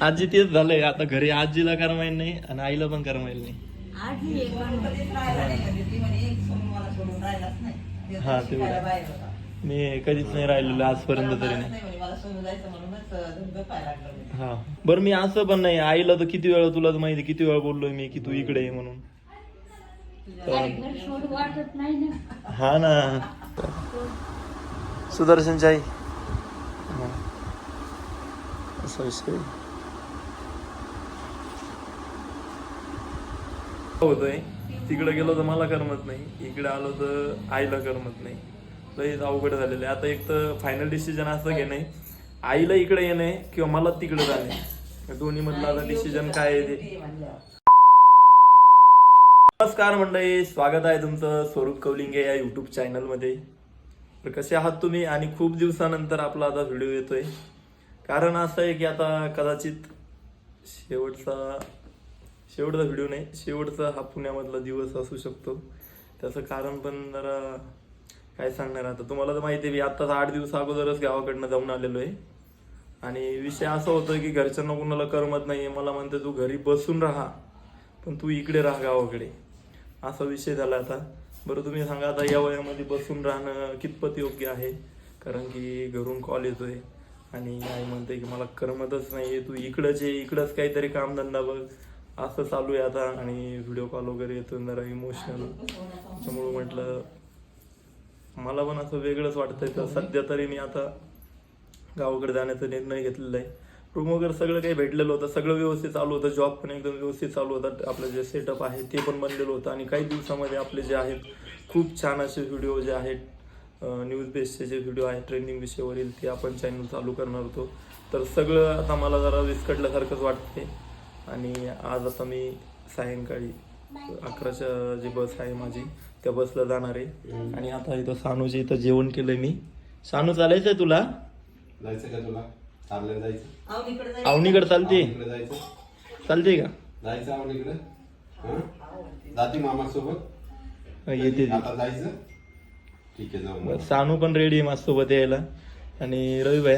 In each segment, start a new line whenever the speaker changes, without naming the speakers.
आजी तेच झालंय आता घरी आजीला करमायला नाही आणि आईला पण करमायला नाही.
म्हणजे ती म्हणे एक सोनू मला सोडून राहिलाच नाही. ते
हा, तेवढं.
बाहेर होता.
मी कधीच नाही राहिलेलो आजपर्यंत तरी नाही. हा. बरं मी असं पण नाही आईला तर किती वेळा तुला तर माहिती किती वेळा बोललोय मी की तू इकडे ये म्हणून. हा ना. सुदर्शनची आई. असा विषय होतोय. तिकडे गेलो तर मला करमत नाही. इकडे आलो तर आईला करमत नाही. लईच अवघड झालेलं आहे. आता एक तर फायनल डिसिजन असं घेणे आईला इकडे येणे किंवा मला तिकडे जाणे दोन्ही मधलं आता डिसिजन काय आहे ते. नमस्कार मंडळी. स्वागत आहे तुमचं स्वरूप कौलिंगे या युट्यूब चॅनलमध्ये तर कसे आहात तुम्ही? आणि खूप दिवसानंतर आपला आता व्हिडिओ येतोय. कारण असं आहे की आता कदाचित शेवटचा शेवटचा व्हिडिओ नाही शेवटचा हा पुण्यामधला दिवस असू शकतो. त्याचं कारण पण जरा काय सांगणार आता? तुम्हाला तर माहिती आहे मी आत्ताच आठ दिवस अगोदरच गावाकडनं जाऊन आलेलो आहे. आणि विषय असा होतो की घरच्यांना कुणाला करमत नाही आहे मला म्हणते तू घरी बसून राहा पण तू इकडे राहा गावाकडे. असा विषय झाला आता. बरं तुम्ही सांगा आता या वयामध्ये बसून राहणं कितपत योग्य आहे? कारण की घरून कॉल आहे आणि आई म्हणते की मला करमतच नाही आहे तू इकडंच ये इकडंच काहीतरी कामधंदा बघ. असं चालू आहे आता आणि व्हिडिओ कॉल वगैरे येतो जरा इमोशनल त्यामुळं म्हटलं मला पण असं वेगळंच वाटतंय तर सध्या तरी मी आता गावाकडे जाण्याचा निर्णय घेतलेला आहे. रूम वगैरे सगळं काही भेटलेलं होतं सगळं व्यवस्थित चालू होतं जॉब पण एकदम व्यवस्थित चालू होता आपलं जे सेटअप आहे ते पण बनलेलं होतं आणि काही दिवसामध्ये आपले जे आहेत खूप छान असे व्हिडिओ जे आहेत न्यूज बेसचे जे व्हिडिओ आहेत ट्रेंडिंग विषयावरील ते आपण चॅनल चालू करणार होतो. तर सगळं आता मला जरा विस्कटल्यासारखंच वाटते आणि आज आता मी सायंकाळी अकराच्या जी बस आहे माझी त्या बसला जाणार आहे. आणि आता इथं सानूच्या इथं जेवण केलंय मी. सानू चालायचंय तुला?
जायचं का तुला? चाललं जायचं?
अवनीकडे
चालते.
इकडे जायचं?
चालते का?
जायचं? जाती मामा सोबत
येते
जायचं? ठीक आहे जाऊ
बरं,
मग.
सानू पण रेडी आहे माझ्यासोबत यायला. आणि रवी भाई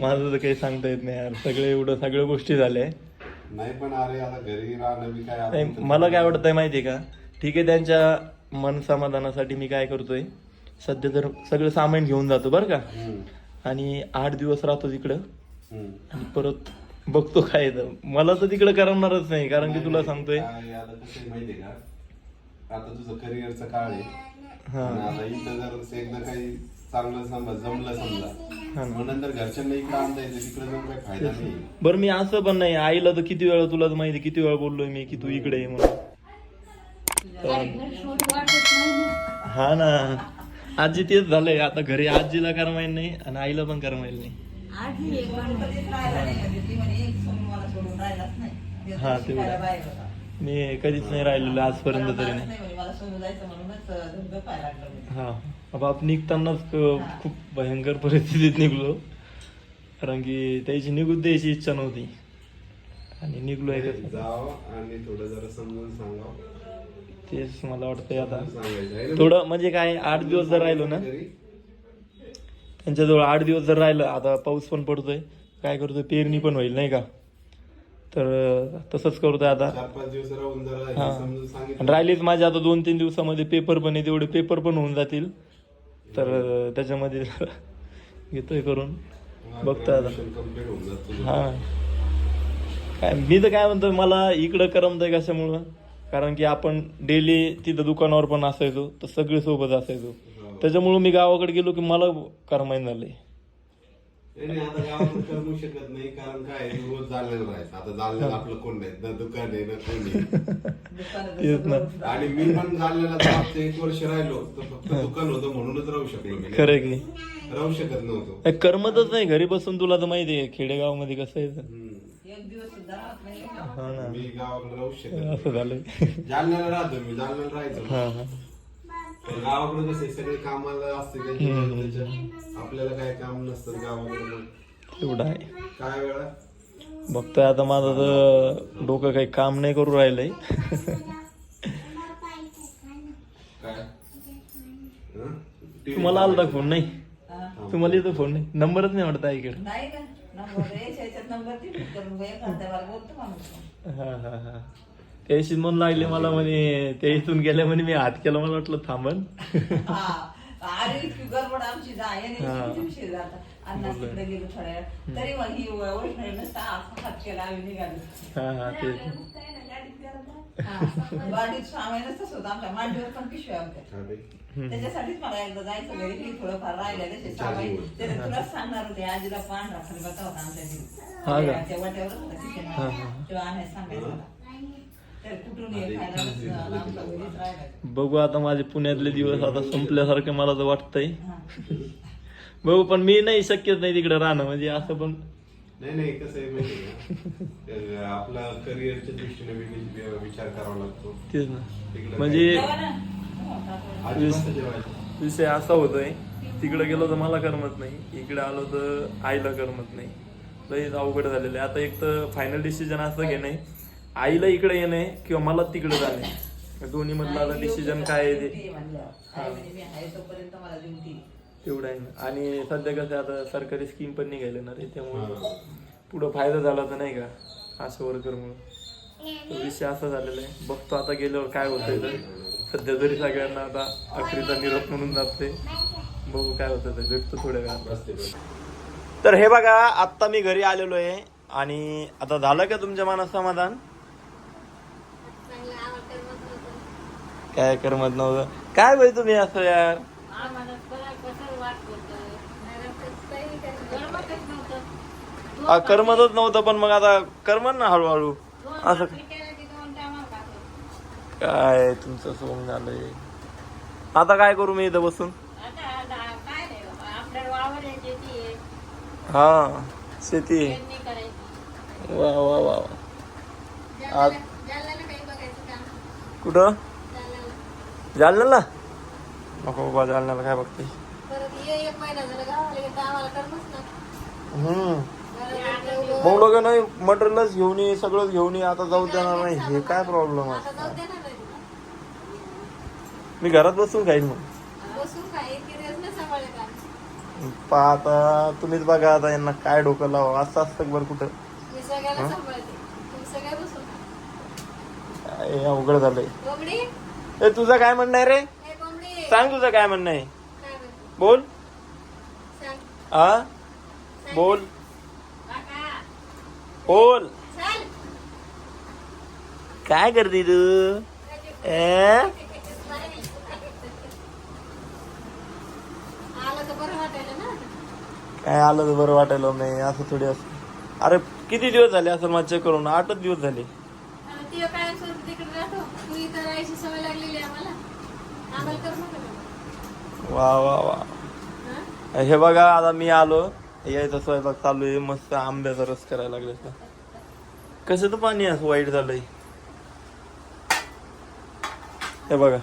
माझं तर काही सांगता येत नाही यार. सगळे एवढं सगळ्या गोष्टी झाल्या.
नाही पण अरे आता घरी राहणं काय
नाही,
आता-
मला काय वाटतंय माहिती का? ठीक आहे त्यांच्या मन समाधानासाठी मी काय करतोय सध्या तर सगळं सामान घेऊन जातो बरं का. आणि आठ दिवस राहतो तिकडं. आणि परत बघतो काय येतं. मला तर तिकडं करमणारच नाही कारण की तुला सांगतोय.
काय आता कसं आहे माहितीये का? आता तुझं करिअरचा काळ आहे.
हा.
आणि आता इथं जर एकदा काही चांगलं समजा जमलं समजा.
हा ना.
मग नंतर घरच्यांना इकडे आणता येते तिकडे जाऊन काही फायदा नाही.
बरं मी असं पण नाही. आईला तर किती वेळा तुला तर माहिती किती वेळा बोललोय मी की तू इकडे ये म्हणून.
काय घर सोड वाटत नाही ना
हा ना. आजी तेच झालंय. आता घरी आजीला करमायला नाही आणि आईला पण करमायला नाही.
एक
ती ते
हा,
होता.
मी कधीच नाही राहिलेलो आजपर्यंत तरी नाही.
नाही म्हणे, मला सोनू जायचं म्हणूनच धबधब पाहायला लागलं म्हणे.
हा. आपण निघतानाच खूप भयंकर परिस्थितीत निघलो. कारण की त्याची निघून द्यायची इच्छा नव्हती. आणि निघलो आहे कसं
जावं आणि थोडं जरा समजून सांगावं.
तेच मला वाटतंय आता? थोडं म्हणजे काय आठ दिवस जर राहिलो ना? त्यांच्याजवळ आठ दिवस जर राहिलं आता पाऊस पण पडतोय. काय करतोय पेरणी पण होईल नाही का? तर तसंच करतोय आता.
हे
राहिलीच माझे आता दोन तीन दिवसामध्ये पेपर पण आहे तेवढे पेपर पण होऊन जातील. तर त्याच्यामध्ये घेतोय करून. बघतोय आता. हा. काय मी तर काय म्हणतो मला इकडं करमतंय कशामुळं? कारण की आपण डेली तिथं दुकानावर पण असायचो तर सगळे सोबत असायचो.
हो.
त्याच्यामुळं मी गावाकडे गेलो की मला करमाईन झालंय.
नाही नाही, आता गावाकडे करमू शकत नाही कारण काय रोज जालन्याला राहायचं. आता जालन्याला आपलं कोण नाही ना दुकान आहे ना कोण आहे.
दुकानात
तेच ना.
बसून
आणि मी पण जालन्याला मागचं एक वर्ष राहिलो तर फक्त दुकान होतं म्हणूनच राहू शकलो मी.
खरं आहे की? नाही
राहू शकत नव्हतो.
काय करमतच नाही घरी बसून तुला तर माहिती आहे खेडेगावमध्ये कसं आहे तर.
हम्म.
एक दिवस सुद्धा राहत नाही.
हा ना.
मी गावाकडे राहू शकत नाही.
असं झालंय.
जालन्याला राहतो मी जालन्याला राहायचो.
हा हा.
गावाकडे कसे सगळे कामाला असते त्यांच्या- आपल्याला काय काम नसतं गावाकडे
तेवढं आहे.
काय वेळा?
बघतोय आता माझं तर डोकं काही काम नाही करू राहिलंय. तुम्हाला आलता फोन नाही. तुम्हाला येतो फोन नाही? नंबरच नाही वाटत आहे इकडे हा हा हा. त्याशी मन लागले मला म्हणे ते इथून गेल्या म्हणे मी हात केला मला वाटलं थांबन.
हा. अरे इतकी गडबड आमची
हा.
उशीर झाला तिकडे गेलो थोड्या वेळ तरी मग ही वैष्णवी नसता हात केला आम्ही निघालो.
हा हा ते
हा. गाडीत सामान तसंच होतं आमच्या मांडीवर पण पिशव्या होत्या.
अरे,
त्याच्यासाठीच मला एकदा जायचं घरी थोडंफार राहिलं त्याचे सांगणार होते आजीला पांढरा खलबत्ता होता आमच्या
हा
घरी
का?
त्या वाट्यावर होता तिथे.
हा, हा.
तेव्हा आणायला सांगायचं. मला.
बघू आता माझे पुण्यातले दिवस आता संपल्यासारखं मला तर वाटतंय.
हा.
बघू पण मी नाही शक्यच नाही तिकडे राहणं. म्हणजे असं पण
नाही नाही कसं आहे माहिती आपला करिअरच्या दृष्टीने विचार करावा लागतो.
तेच ना. म्हणजे.
हो,
विषय असा होतोय तिकडे गेलो तर मला करमत नाही. इकडे आलो तर आईला करमत नाही. लई अवघड झालेलं आहे. आता एक तर फायनल डिसिजन असं घेणे आईला इकडे येणे किंवा मला तिकडे जाणे. दोन्ही मधलं आता डिसिजन काय आहे ते? तेवढं आहे ना. आणि सध्या कसं आहे आता सरकारी स्कीम पण निघाले ना रे त्यामुळे. पुढं फायदा झाला तर नाही का? असं वर्कर म्हणून विषय असा झालेला आहे. बघतो आता गेल्यावर काय होतंय तर. सध्या तरी सगळ्यांना आता अखेरीचा निरोप म्हणून जाते बघू काय होतं ते. भेटतो थोड्या वेळात. तर हे बघा आत्ता मी घरी आलेलो आहे. आणि आता झालं का तुमच्या मनात समाधान काय करमत नव्हतं. काय भाई तुम्ही असं यार? आ, करमतच नव्हतं पण मग आता करमत ना हळूहळू. असं काय तुमचं सोंग झालंय? आता काय करू मी इथं बसून? हा शेती आहे. वा वा वा वा. आज कुठं? जालन्याला? नको बाबा जालन्याला काय बघते. हम्म. मग लोक नाही मटेरियलच घेऊन ये सगळंच घेऊन ये आता जाऊ देणार नाही. हे काय प्रॉब्लेम आहे मी घरात बसून खाईन मग. पहा आता तुम्हीच बघा आता यांना काय डोकं लावा असं असतं बरं कुठं? काय अवघड झालंय. ए तुझं काय म्हणणं आहे रे? सांग तुझं काय म्हणणं आहे. बोल. आ? बोल. बोल. काय करते तू? ए? काय आलं तर बरं वाटायला नाही असं थोडी असं. अरे किती दिवस झाले असं चेक करून? आठच दिवस झाले.
सवय लागलेली आहे आम्हाला. आम्हाला करू नका ना.
वा वा वा. हे? बघा आता मी आलो. यायचा स्वयंपाक चालू आहे. मस्त आंब्याचा रस करायला लागले कसं तर पाणी असं वाईट झालंय. हे बघा.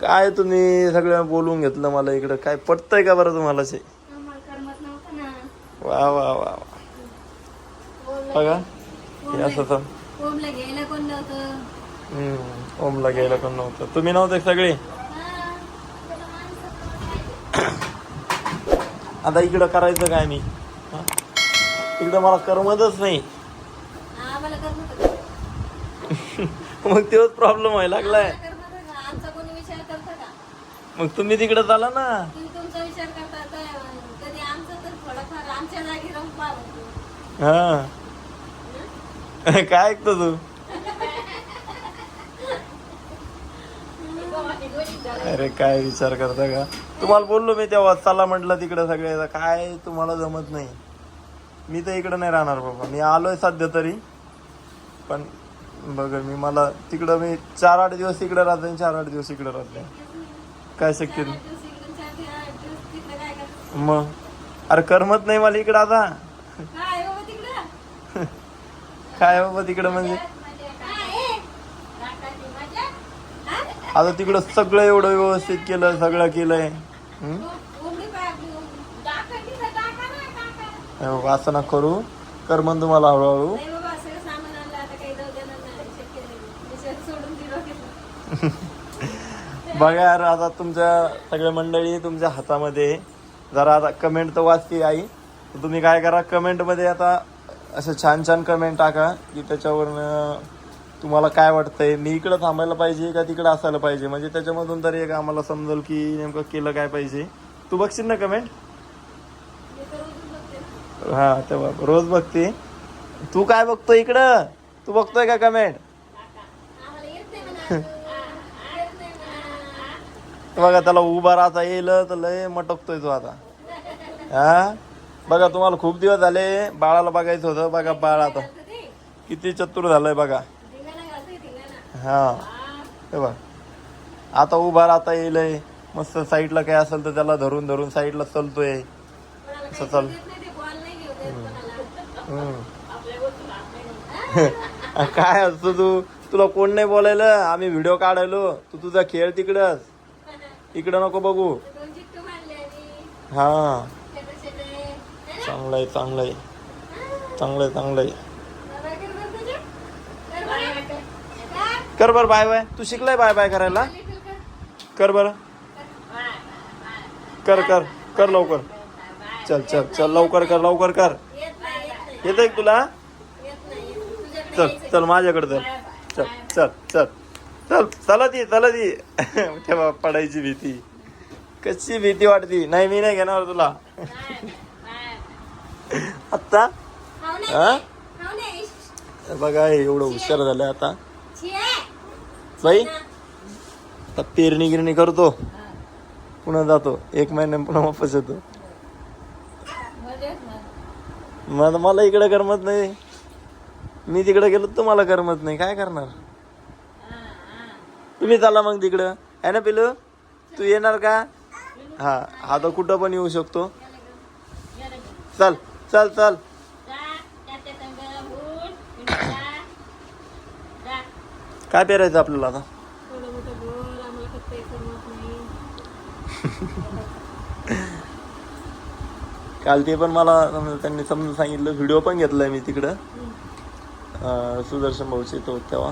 काय तुम्ही सगळं बोलून घेतलं मला इकडं? काय पटतंय का बरं तुम्हाला ते
आम्हाला करमत नव्हतं ना.
वा वा वा वा. बघा. हे असं.
ओमला घ्यायला कोण नव्हतं?
हम्म, ओमला घ्यायला पण नव्हतं. तुम्ही नव्हते सगळे? आता इकडं करायचं काय मी? हा? इकडं मला करमतच नाही.
आम्हाला करमत होतं.
मग तेच प्रॉब्लेम व्हायला लागलाय.
आम्हाला करमत होतं. आमचा कोणी विचार करतं का?
मग तुम्ही तिकडे चाला ना.
तुम्ही तुमचा विचार करता तर कधी आमचा तर थोडाफार आमच्या जागी राहून पाहतो
हा. काय ऐकतो तू? अरे काय विचार करता का? तुम्हाला बोललो मी तेव्हा चला म्हटलं तिकडे सगळे काय तुम्हाला जमत नाही. मी तर इकडं नाही राहणार बाबा. मी आलोय सध्या तरी. पण बघ मी मला तिकडं मी चार आठ दिवस इकडे राहते आणि चार आठ दिवस इकडे राहते काय शक्य मग? अरे करमत नाही मला इकडं आता.
काय बाबा तिकडं
म्हणजे?
हा?
आता तिकडं सगळं एवढं व्यवस्थित केलं सगळं केलंय. असं ना करू. कर मग तुम्हाला हळूहळू. बघा यार आता तुमच्या सगळ्या मंडळी तुमच्या हातामध्ये. जरा आता कमेंट तर वाचते आई. तुम्ही काय करा कमेंटमध्ये आता असं छान छान कमेंट टाका की त्याच्यावरनं तुम्हाला काय वाटतंय. मी इकडं थांबायला पाहिजे का तिकडं असायला पाहिजे? म्हणजे त्याच्यामधून तरी एक आम्हाला समजेल की नेमकं केलं काय पाहिजे. तू बघशील ना कमेंट
मी
हा तेव्हा रोज बघते. तू काय बघतो इकडं? तू बघतोय का कमेंट बघा त्याला उभा राहता येईल तर लय मटकतोय तो आता. हा? बघा तुम्हाला खूप दिवस झाले बाळाला बघायचं होतं बघा बाळ आता. किती चतुर झालंय बघा. हा
हा.
बघ आता उभा राहता येईल मस्त साईडला काय असेल तर त्याला धरून धरून साईडला चलतोय असं चाल. काय असतो तू तुला कोण नाही बोलायला आम्ही व्हिडिओ काढायलो तू तुझा खेळ तिकडच इकडं नको बघू. है
चांगलं
चांगलंय चांगलंय. चांगलंय चांगलंय.
आहे कर आहे कर बरं.
बर बाय बाय. तू शिकलाय बाय बाय करायला?
कर.
बर. कर कर कर लवकर. चल चल चल लवकर कर लवकर कर.
येत आहे
येतंय तुला? चल चल माझ्याकडे चल चल चल चल. चल चला ती चला ती. तेव्हा पडायची भीती. कशी भीती वाटती? नाही मी नाही घेणार तुला. आत्ता? हा? बघा हे एवढं हुशार झालं आता. बाई. आता पेरणी गिरणी करतो. पुन्हा जातो. एक महिन्याने पुन्हा वापस येतो.
ना.
मला इकडे करमत नाही. मी तिकडे गेलो तर मला करमत नाही. काय करणार? तुम्ही चला मग तिकडं. आहे ना पिलू? तू येणार का? हा हा तर कुठं पण येऊ शकतो. चल. चल चल. काय पेरायचं आपल्याला आता? काल ते पण मला समजा त्यांनी समजून सांगितलं. व्हिडिओ पण घेतलाय मी तिकडं. सुदर्शन भाऊचे तो तेव्हा.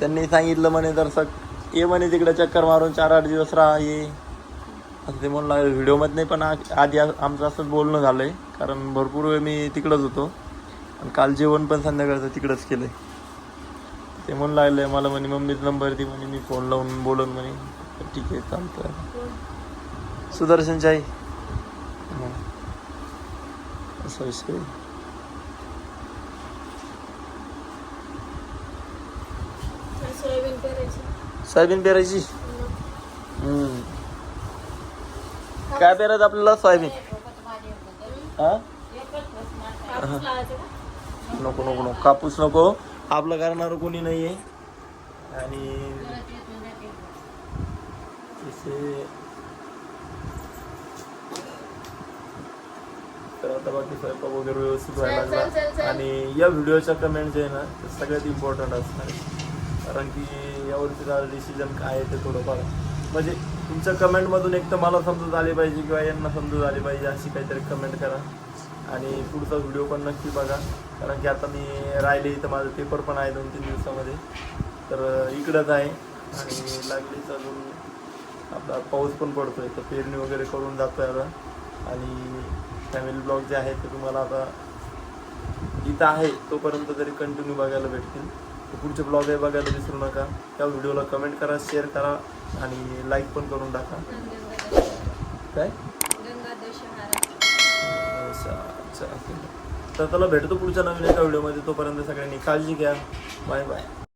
त्यांनी सांगितलं म्हणे जर सग ये म्हणे तिकडे चक्कर मारून चार आठ दिवस राहा ये. असं ते म्हणून लागलं व्हिडिओमध्ये नाही पण आधी आमचं असंच बोलणं झालंय. कारण भरपूर वेळ मी तिकडंच होतो. आणि काल जेवण पण संध्याकाळचं तिकडंच केलंय. ते म्हणून लागले मला म्हणे मम्मीच नंबर दे म्हणे मी फोन लावून बोलून म्हणे. ठीक आहे चालतंय. सुदर्शनची आई हं. असा विषय. आहे.
सोयाबीन पेरायची.
काय पेरायचं आपल्याला सोयाबीन हा? नको नको नको कापूस नको आपलं करणार कोणी नाहीये आणि तसे तर आता बाकी स्वयंपाक वगैरे व्यवस्थित व्हायला लागला. आणि या व्हिडिओच्या कमेंट जे आहे ना ते सगळ्यात इम्पॉर्टंट असणार आहे. कारण की यावरती डिसिजन काय आहे ते थोडंफार म्हणजे तुमच्या कमेंटमधून एक तर मला समजूत आली पाहिजे किंवा यांना समजूत आली पाहिजे अशी काहीतरी कमेंट करा. आणि पुढचा व्हिडिओ पण नक्की बघा. कारण की आता मी राहिले इथं माझं पेपर पण आहे दोन तीन दिवसामध्ये. तर इकडंच आहे. आणि लागलीच अजून आपला पाऊस पण पडतोय. तर पेरणी वगैरे करून जातोय आता. आणि फॅमिली ब्लॉग जे आहे ते तुम्हाला आता इथं आहे. तोपर्यंत तरी कंटिन्यू बघायला भेटतील. तर पुढचे ब्लॉग आहे बघायला विसरू नका. त्या व्हिडिओला कमेंट करा शेअर करा. आणि लाईक पण करून टाका. काय? अच्छा तर त्याला भेटतो पुढच्या नवीन एका व्हिडिओमध्ये तोपर्यंत सगळ्यांनी काळजी घ्या. Bye bye